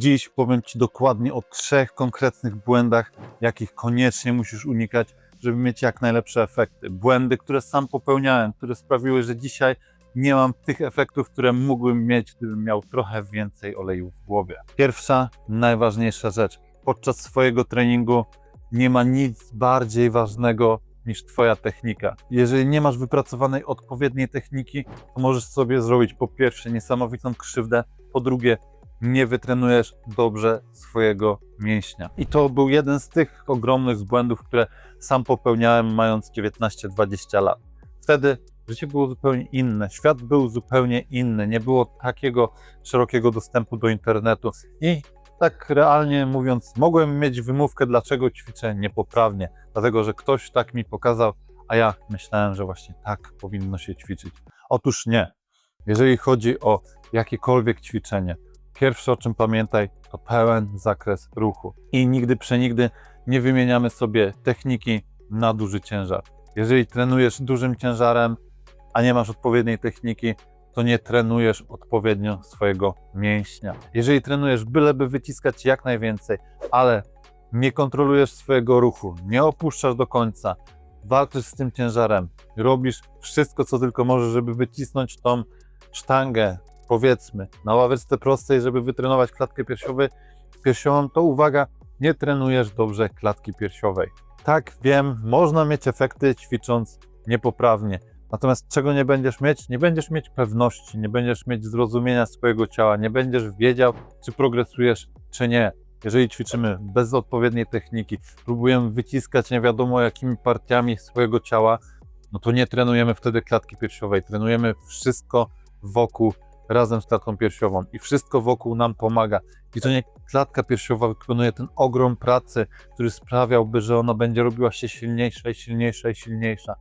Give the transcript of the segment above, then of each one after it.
Dziś powiem Ci dokładnie o trzech konkretnych błędach, jakich koniecznie musisz unikać, żeby mieć jak najlepsze efekty. Błędy, które sam popełniałem, które sprawiły, że dzisiaj nie mam tych efektów, które mógłbym mieć, gdybym miał trochę więcej oleju w głowie. Pierwsza, najważniejsza rzecz. Podczas swojego treningu nie ma nic bardziej ważnego niż Twoja technika. Jeżeli nie masz wypracowanej odpowiedniej techniki, to możesz sobie zrobić po pierwsze niesamowitą krzywdę, po drugie nie wytrenujesz dobrze swojego mięśnia. I to był jeden z tych ogromnych błędów, które sam popełniałem mając 19-20 lat. Wtedy życie było zupełnie inne, świat był zupełnie inny, nie było takiego szerokiego dostępu do internetu i tak realnie mówiąc, mogłem mieć wymówkę, dlaczego ćwiczę niepoprawnie, dlatego że ktoś tak mi pokazał, a ja myślałem, że właśnie tak powinno się ćwiczyć. Otóż nie. Jeżeli chodzi o jakiekolwiek ćwiczenie, pierwsze o czym pamiętaj, to pełen zakres ruchu. I nigdy przenigdy nie wymieniamy sobie techniki na duży ciężar. Jeżeli trenujesz dużym ciężarem, a nie masz odpowiedniej techniki, to nie trenujesz odpowiednio swojego mięśnia. Jeżeli trenujesz byleby wyciskać jak najwięcej, ale nie kontrolujesz swojego ruchu, nie opuszczasz do końca, walczysz z tym ciężarem, robisz wszystko, co tylko możesz, żeby wycisnąć tą sztangę, powiedzmy, na ławeczce prostej, żeby wytrenować klatkę piersiową, piersiową, to uwaga, nie trenujesz dobrze klatki piersiowej. Tak, wiem, można mieć efekty ćwicząc niepoprawnie. Natomiast czego nie będziesz mieć? Nie będziesz mieć pewności, nie będziesz mieć zrozumienia swojego ciała, nie będziesz wiedział, czy progresujesz, czy nie. Jeżeli ćwiczymy bez odpowiedniej techniki, próbujemy wyciskać nie wiadomo jakimi partiami swojego ciała, no to nie trenujemy wtedy klatki piersiowej. Trenujemy wszystko wokół razem z klatką piersiową i wszystko wokół nam pomaga. I to nie klatka piersiowa wykonuje ten ogrom pracy, który sprawiałby, że ona będzie robiła się silniejsza i silniejsza i silniejsza.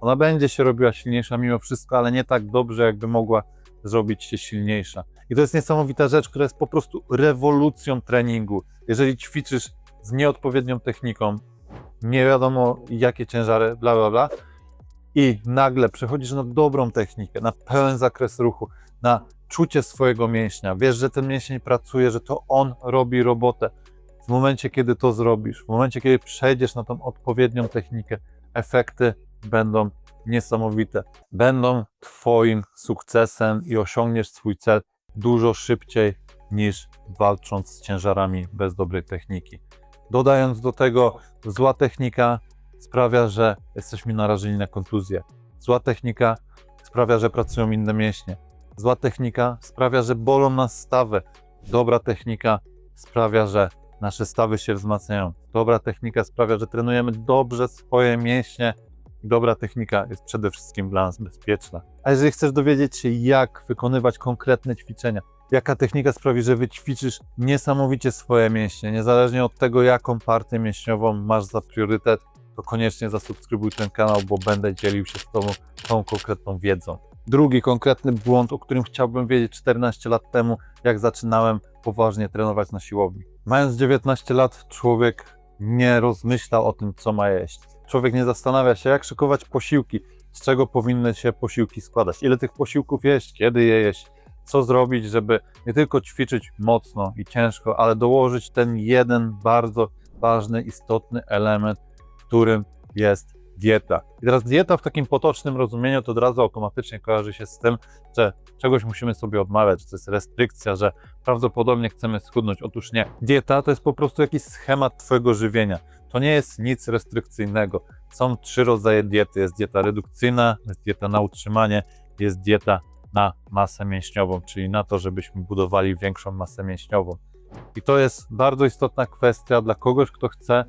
Ona będzie się robiła silniejsza mimo wszystko, ale nie tak dobrze, jakby mogła zrobić się silniejsza. I to jest niesamowita rzecz, która jest po prostu rewolucją treningu. Jeżeli ćwiczysz z nieodpowiednią techniką, nie wiadomo jakie ciężary, bla bla bla, i nagle przechodzisz na dobrą technikę, na pełen zakres ruchu, na czucie swojego mięśnia. Wiesz, że ten mięsień pracuje, że to on robi robotę. W momencie, kiedy to zrobisz, w momencie, kiedy przejdziesz na tą odpowiednią technikę, efekty będą niesamowite. Będą Twoim sukcesem i osiągniesz swój cel dużo szybciej niż walcząc z ciężarami bez dobrej techniki. Dodając do tego, zła technika sprawia, że jesteśmy narażeni na kontuzję. Zła technika sprawia, że pracują inne mięśnie. Zła technika sprawia, że bolą nas stawy. Dobra technika sprawia, że nasze stawy się wzmacniają. Dobra technika sprawia, że trenujemy dobrze swoje mięśnie. Dobra technika jest przede wszystkim dla nas bezpieczna. A jeżeli chcesz dowiedzieć się, jak wykonywać konkretne ćwiczenia, jaka technika sprawi, że wyćwiczysz niesamowicie swoje mięśnie, niezależnie od tego, jaką partię mięśniową masz za priorytet, to koniecznie zasubskrybuj ten kanał, bo będę dzielił się z Tobą tą konkretną wiedzą. Drugi konkretny błąd, o którym chciałbym wiedzieć 14 lat temu, jak zaczynałem poważnie trenować na siłowni. Mając 19 lat, człowiek nie rozmyśla o tym, co ma jeść. Człowiek nie zastanawia się, jak szykować posiłki, z czego powinny się posiłki składać, ile tych posiłków jeść, kiedy je jeść, co zrobić, żeby nie tylko ćwiczyć mocno i ciężko, ale dołożyć ten jeden bardzo ważny, istotny element, którym jest dieta. I teraz dieta w takim potocznym rozumieniu to od razu automatycznie kojarzy się z tym, że czegoś musimy sobie odmawiać, że to jest restrykcja, że prawdopodobnie chcemy schudnąć. Otóż nie. Dieta to jest po prostu jakiś schemat Twojego żywienia. To nie jest nic restrykcyjnego. Są trzy rodzaje diety. Jest dieta redukcyjna, jest dieta na utrzymanie, jest dieta na masę mięśniową, czyli na to, żebyśmy budowali większą masę mięśniową. I to jest bardzo istotna kwestia dla kogoś, kto chce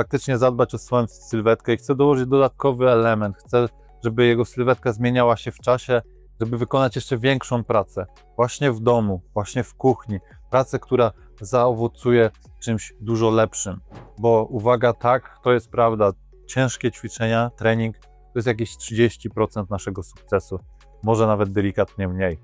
faktycznie zadbać o swoją sylwetkę i chce dołożyć dodatkowy element, chce, żeby jego sylwetka zmieniała się w czasie, żeby wykonać jeszcze większą pracę, właśnie w domu, właśnie w kuchni, pracę, która zaowocuje czymś dużo lepszym. Bo uwaga, tak, to jest prawda, ciężkie ćwiczenia, trening to jest jakieś 30% naszego sukcesu, może nawet delikatnie mniej.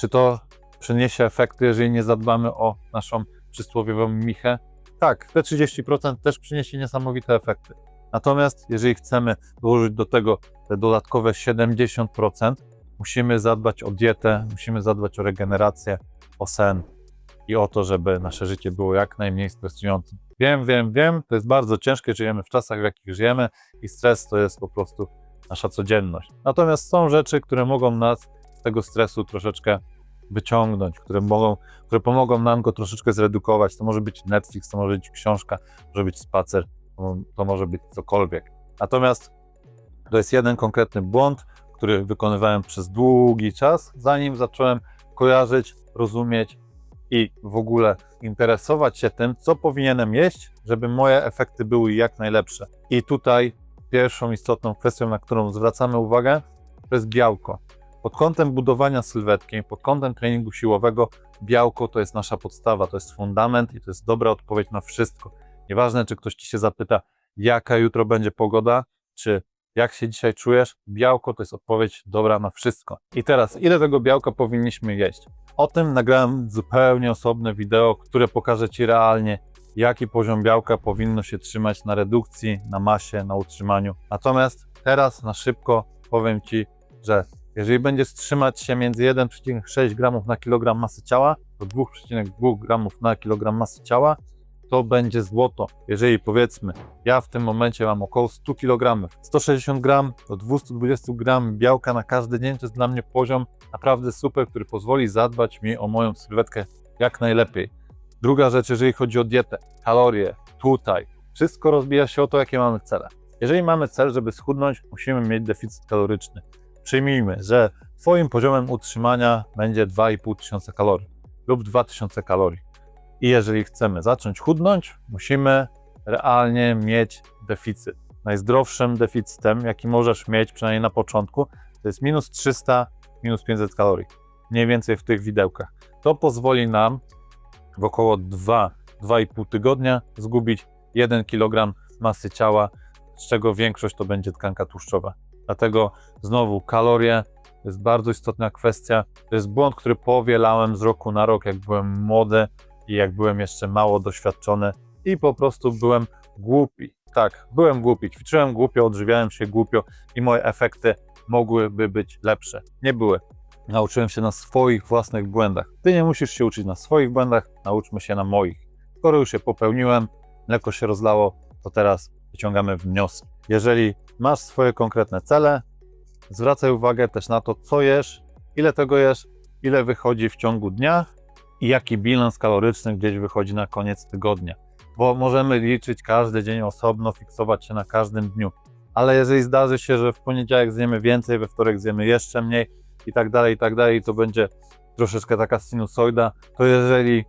Czy to przyniesie efekty, jeżeli nie zadbamy o naszą przysłowiową michę? Tak, te 30% też przyniesie niesamowite efekty. Natomiast jeżeli chcemy dołożyć do tego te dodatkowe 70%, musimy zadbać o dietę, musimy zadbać o regenerację, o sen. i o to, żeby nasze życie było jak najmniej stresujące. Wiem, wiem, wiem, to jest bardzo ciężkie, żyjemy w czasach, w jakich żyjemy i stres to jest po prostu nasza codzienność. Natomiast są rzeczy, które mogą nas z tego stresu troszeczkę wyciągnąć, które, mogą, które pomogą nam go troszeczkę zredukować. To może być Netflix, to może być książka, może być spacer, to, może być cokolwiek. Natomiast to jest jeden konkretny błąd, który wykonywałem przez długi czas, zanim zacząłem kojarzyć, rozumieć i w ogóle interesować się tym, co powinienem jeść, żeby moje efekty były jak najlepsze. I tutaj pierwszą istotną kwestią, na którą zwracamy uwagę, to jest białko. Pod kątem budowania sylwetki, pod kątem treningu siłowego, białko to jest nasza podstawa, to jest fundament i to jest dobra odpowiedź na wszystko. Nieważne, czy ktoś ci się zapyta, jaka jutro będzie pogoda, czy jak się dzisiaj czujesz, białko to jest odpowiedź dobra na wszystko. I teraz, ile tego białka powinniśmy jeść? O tym nagrałem zupełnie osobne wideo, które pokaże Ci realnie, jaki poziom białka powinno się trzymać na redukcji, na masie, na utrzymaniu. Natomiast teraz na szybko powiem Ci, że jeżeli będziesz trzymać się między 1,6 g na kilogram masy ciała do 2,2 g na kilogram masy ciała, to będzie złoto. Jeżeli powiedzmy, ja w tym momencie mam około 100 kg, 160 g do 220 g białka na każdy dzień, to jest dla mnie poziom naprawdę super, który pozwoli zadbać mi o moją sylwetkę jak najlepiej. Druga rzecz, jeżeli chodzi o dietę, kalorie, tutaj, wszystko rozbija się o to, jakie mamy cele. Jeżeli mamy cel, żeby schudnąć, musimy mieć deficyt kaloryczny. Przyjmijmy, że Twoim poziomem utrzymania będzie 2,5 tysiąca kalorii lub 2000 kalorii. I jeżeli chcemy zacząć chudnąć, musimy realnie mieć deficyt. Najzdrowszym deficytem, jaki możesz mieć, przynajmniej na początku, to jest minus 300, minus 500 kalorii. Mniej więcej w tych widełkach. To pozwoli nam w około 2-2,5 tygodnia zgubić 1 kg masy ciała, z czego większość to będzie tkanka tłuszczowa. Dlatego znowu kalorie to jest bardzo istotna kwestia. To jest błąd, który powielałem z roku na rok, jak byłem młody i jak byłem jeszcze mało doświadczony i po prostu byłem głupi. Tak, byłem głupi, ćwiczyłem głupio, odżywiałem się głupio i moje efekty mogłyby być lepsze. Nie były. Nauczyłem się na swoich własnych błędach. Ty nie musisz się uczyć na swoich błędach, nauczmy się na moich. Skoro już je popełniłem, mleko się rozlało, to teraz wyciągamy wnioski. Jeżeli masz swoje konkretne cele, zwracaj uwagę też na to, co jesz, ile tego jesz, ile wychodzi w ciągu dnia i jaki bilans kaloryczny gdzieś wychodzi na koniec tygodnia. Bo możemy liczyć każdy dzień osobno, fiksować się na każdym dniu. Ale jeżeli zdarzy się, że w poniedziałek zjemy więcej, we wtorek zjemy jeszcze mniej i tak dalej, i tak dalej, to będzie troszeczkę taka sinusoida, to jeżeli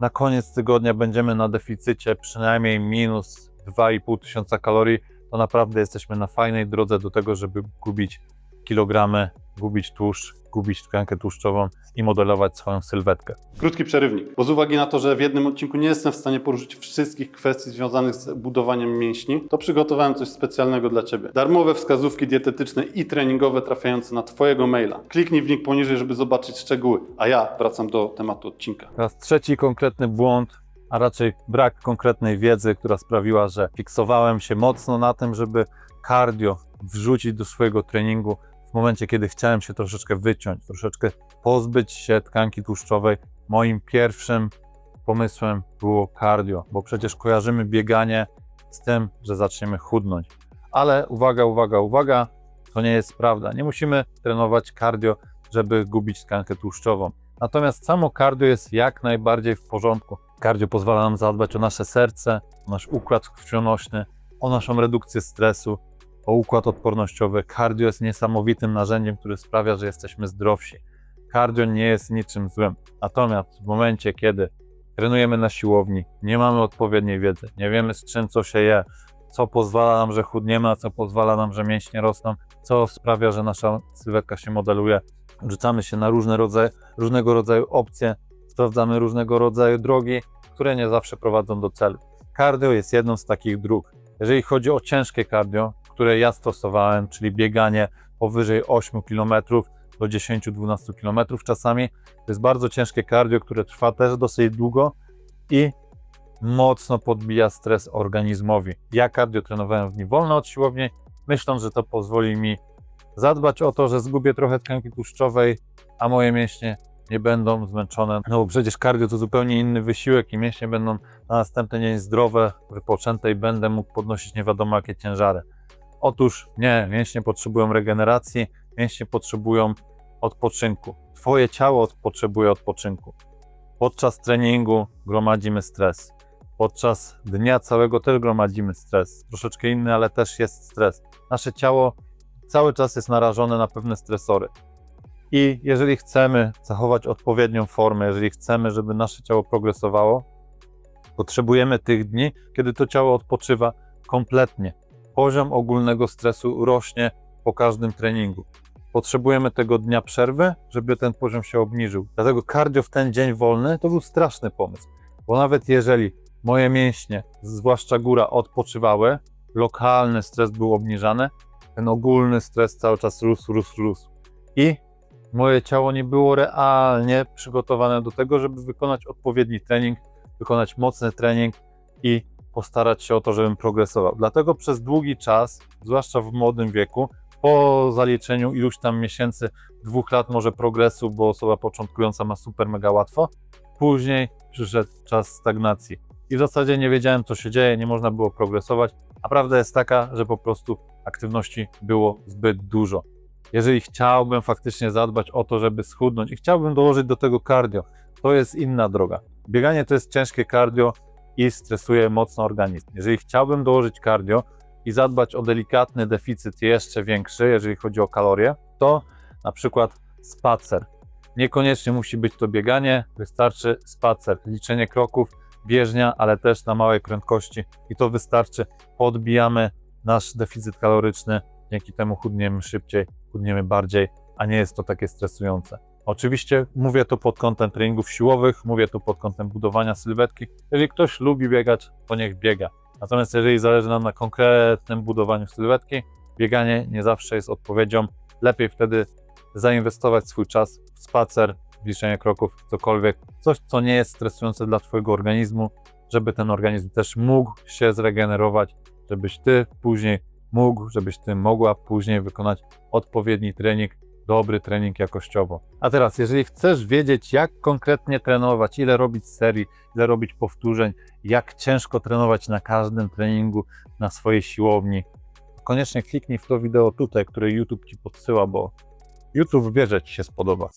na koniec tygodnia będziemy na deficycie przynajmniej minus 2,5 tysiąca kalorii, to naprawdę jesteśmy na fajnej drodze do tego, żeby gubić kilogramy, gubić tłuszcz, gubić tkankę tłuszczową i modelować swoją sylwetkę. Krótki przerywnik, bo z uwagi na to, że w jednym odcinku nie jestem w stanie poruszyć wszystkich kwestii związanych z budowaniem mięśni, to przygotowałem coś specjalnego dla Ciebie. Darmowe wskazówki dietetyczne i treningowe trafiające na Twojego maila. Kliknij w link poniżej, żeby zobaczyć szczegóły, a ja wracam do tematu odcinka. Teraz trzeci konkretny błąd, a raczej brak konkretnej wiedzy, która sprawiła, że fiksowałem się mocno na tym, żeby cardio wrzucić do swojego treningu w momencie, kiedy chciałem się troszeczkę wyciąć, troszeczkę pozbyć się tkanki tłuszczowej. Moim pierwszym pomysłem było cardio, bo przecież kojarzymy bieganie z tym, że zaczniemy chudnąć. Ale uwaga, uwaga, uwaga, to nie jest prawda. Nie musimy trenować cardio, żeby gubić tkankę tłuszczową. Natomiast samo cardio jest jak najbardziej w porządku. Cardio pozwala nam zadbać o nasze serce, o nasz układ krwionośny, o naszą redukcję stresu, o układ odpornościowy. Cardio jest niesamowitym narzędziem, które sprawia, że jesteśmy zdrowsi. Cardio nie jest niczym złym. Natomiast w momencie, kiedy trenujemy na siłowni, nie mamy odpowiedniej wiedzy, nie wiemy z czym co się je, co pozwala nam, że chudniemy, a co pozwala nam, że mięśnie rosną, co sprawia, że nasza sylwetka się modeluje. Rzucamy się na różne rodzaje, różnego rodzaju opcje, sprawdzamy różnego rodzaju drogi, które nie zawsze prowadzą do celu. Cardio jest jedną z takich dróg. Jeżeli chodzi o ciężkie cardio, które ja stosowałem, czyli bieganie powyżej 8 km do 10-12 km czasami, to jest bardzo ciężkie cardio, które trwa też dosyć długo i mocno podbija stres organizmowi. Ja cardio trenowałem w dni wolne od siłowni, myśląc, że to pozwoli mi zadbać o to, że zgubię trochę tkanki tłuszczowej, a moje mięśnie nie będą zmęczone. No bo przecież cardio to zupełnie inny wysiłek i mięśnie będą na następny dzień zdrowe, wypoczęte i będę mógł podnosić nie wiadomo jakie ciężary. Otóż nie, mięśnie potrzebują regeneracji, mięśnie potrzebują odpoczynku. Twoje ciało potrzebuje odpoczynku. Podczas treningu gromadzimy stres. Podczas dnia całego też gromadzimy stres. Troszeczkę inny, ale też jest stres. Nasze ciało cały czas jest narażone na pewne stresory. I jeżeli chcemy zachować odpowiednią formę, jeżeli chcemy, żeby nasze ciało progresowało, potrzebujemy tych dni, kiedy to ciało odpoczywa kompletnie. Poziom ogólnego stresu rośnie po każdym treningu. Potrzebujemy tego dnia przerwy, żeby ten poziom się obniżył. Dlatego cardio w ten dzień wolny to był straszny pomysł. Bo nawet jeżeli moje mięśnie, zwłaszcza góra, odpoczywały, lokalny stres był obniżany, ten ogólny stres cały czas rósł, rósł, rósł. I moje ciało nie było realnie przygotowane do tego, żeby wykonać odpowiedni trening, wykonać mocny trening i postarać się o to, żebym progresował. Dlatego przez długi czas, zwłaszcza w młodym wieku, po zaliczeniu iluś tam miesięcy, dwóch lat może progresu, bo osoba początkująca ma super mega łatwo, później przyszedł czas stagnacji. I w zasadzie nie wiedziałem, co się dzieje, nie można było progresować, a prawda jest taka, że po prostu aktywności było zbyt dużo. Jeżeli chciałbym faktycznie zadbać o to, żeby schudnąć i chciałbym dołożyć do tego cardio, to jest inna droga. Bieganie to jest ciężkie cardio i stresuje mocno organizm. Jeżeli chciałbym dołożyć cardio i zadbać o delikatny deficyt jeszcze większy, jeżeli chodzi o kalorie, to na przykład spacer. Niekoniecznie musi być to bieganie, wystarczy spacer, liczenie kroków, bieżnia, ale też na małej prędkości i to wystarczy. Podbijamy nasz deficyt kaloryczny, dzięki temu chudniemy szybciej, chudniemy bardziej, a nie jest to takie stresujące. Oczywiście mówię to pod kątem treningów siłowych, mówię to pod kątem budowania sylwetki. Jeżeli ktoś lubi biegać, to niech biega. Natomiast jeżeli zależy nam na konkretnym budowaniu sylwetki, bieganie nie zawsze jest odpowiedzią. Lepiej wtedy zainwestować swój czas w spacer, w liczenie kroków, cokolwiek, coś, co nie jest stresujące dla Twojego organizmu, żeby ten organizm też mógł się zregenerować, żebyś Ty później mógł, żebyś Ty mogła później wykonać odpowiedni trening, dobry trening jakościowo. A teraz, jeżeli chcesz wiedzieć, jak konkretnie trenować, ile robić serii, ile robić powtórzeń, jak ciężko trenować na każdym treningu na swojej siłowni, koniecznie kliknij w to wideo tutaj, które YouTube Ci podsyła, bo YouTube wie, że Ci się spodoba.